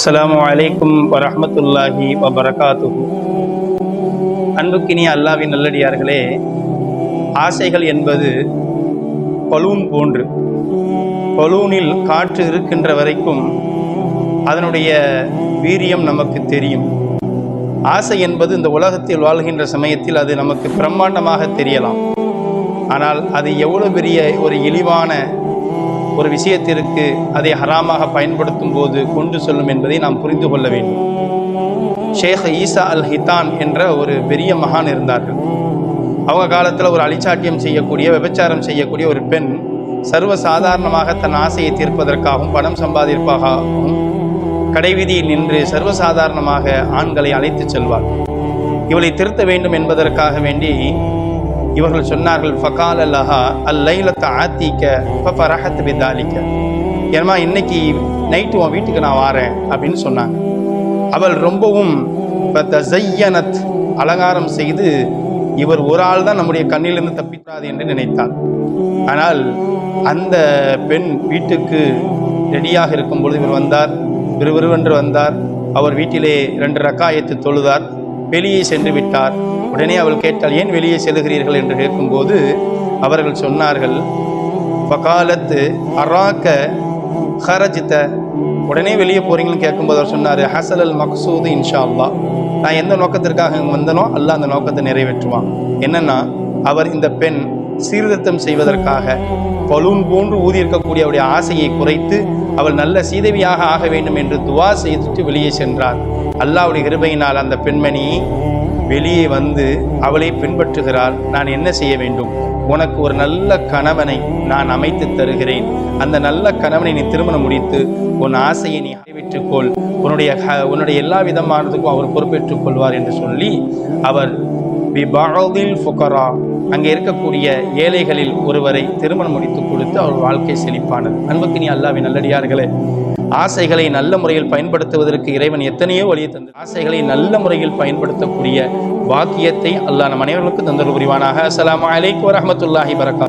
அஸ்லாம் வலைக்கும் வரமத்துல்லாஹி வபரகாத்து அன்புக்கினிய அல்லாவின் நல்லடியார்களே ஆசைகள் என்பது பலூன் போன்று பலூனில் காற்று இருக்கின்ற வரைக்கும் அதனுடைய வீரியம் நமக்கு தெரியும். ஆசை என்பது இந்த உலகத்தில் வாழ்கின்ற சமயத்தில் அது நமக்கு பிரம்மாண்டமாக தெரியலாம். ஆனால் அது எவ்வளோ பெரிய ஒரு இழிவான ஒரு விஷயத்திற்கு அதை ஹராமாக பயன்படுத்தும் போது கொண்டு செல்லும் என்பதை நாம் புரிந்து கொள்ள வேண்டும். ஷேக் ஈசா அல் ஹிதான் என்ற ஒரு பெரிய மகான் இருந்தார்கள். அவங்க காலத்தில் ஒரு அழிச்சாட்டியம் செய்யக்கூடிய விபச்சாரம் செய்யக்கூடிய ஒரு பெண் சர்வ சாதாரணமாக தன் ஆசையை தீர்ப்பதற்காகவும் பணம் சம்பாதிப்பதற்காகவும் கடைவீதியில் நின்று சர்வசாதாரணமாக ஆண்களை அழைத்துச் செல்வார் இவளை திருத்த வேண்டும் என்பதற்காக வேண்டி இவர்கள் சொன்னார்கள் ஃபகால் அல்லஹா அல் லைலத்த ஆத்திக்க ஃபரஹத் பிதாலிக்க. ஏன்னா இன்னைக்கு நைட்டு உன் வீட்டுக்கு நான் வாரேன் அப்படின்னு சொன்னாங்க. அவள் ரொம்பவும் ஜையனத் அலங்காரம் செய்து இவர் ஒரு ஆள் தான் நம்முடைய கண்ணிலிருந்து தப்பித்தாது என்று நினைத்தாள். ஆனால் அந்த பெண் வீட்டுக்கு ரெடியாக இருக்கும் பொழுது இவர் வந்தார். விறுவிறுவென்று வந்தார். அவர் வீட்டிலே ரெண்டு ரக்காயத்து தொழுதார். வெளியே சென்று விட்டார். உடனே அவள் கேட்டால் ஏன் வெளியே செல்கிறீர்கள் என்று கேட்கும்போது அவர்கள் சொன்னார்கள் ஃபகாலத்து அராக்க ஹரஜித்த. உடனே வெளியே போறீங்கன்னு கேட்கும்போது அவர் சொன்னார் ஹசல் அல் மக்சூது இன்ஷா அல்லாஹ் நான் எந்த நோக்கத்திற்காக இங்கே வந்தனோ அல்லாஹ் அந்த நோக்கத்தை நிறைவேற்றுவான். என்னன்னா அவர் இந்த பெண் சீர்திருத்தம் செய்வதற்காக பலூன் போன்று ஊதியிருக்கக்கூடிய அவருடைய ஆசையை குறைத்து அவள் நல்ல சீதவியாக ஆக வேண்டும் என்று துவா செய்துட்டு வெளியே சென்றார். அல்லாவுடைய கிருபையினால் அந்த பெண்மணி வெளியே வந்து அவளை பின்பற்றுகிறாள். நான் என்ன செய்ய வேண்டும்? உனக்கு ஒரு நல்ல கணவனை நான் அமைத்து தருகிறேன். அந்த நல்ல கணவனை நீ திருமணம் முடித்து உன் ஆசையை நீ நிறைவேற்றுக்கொள் உன்னுடைய ஹ- உன்னுடைய எல்லா விதமானதுக்கும் அவர் பொறுப்பேற்றுக் கொள்வார் என்று சொல்லி அவர் பிபாதில் ஃபுகரா. அங்கே இருக்கக்கூடிய ஏழைகளில் ஒருவரை திருமணம் முடித்து கொடுத்து அவர் வாழ்க்கை செழிப்பானது. அன்புக்கு நீ அல்லாவின் நல்லடியார்களே. ஆசைகளை நல்ல முறையில் பயன்படுத்துவதற்கு இறைவன் எத்தனையோ வழியை தந்து ஆசைகளை நல்ல முறையில் பயன்படுத்தக்கூடிய பாக்கியத்தை அல்லாஹ் நம் அனைவருக்கும் தந்தல் புரிவானாக. அஸ்ஸலாமு அலைக்கும் வரமத்துல்லாஹி வரகா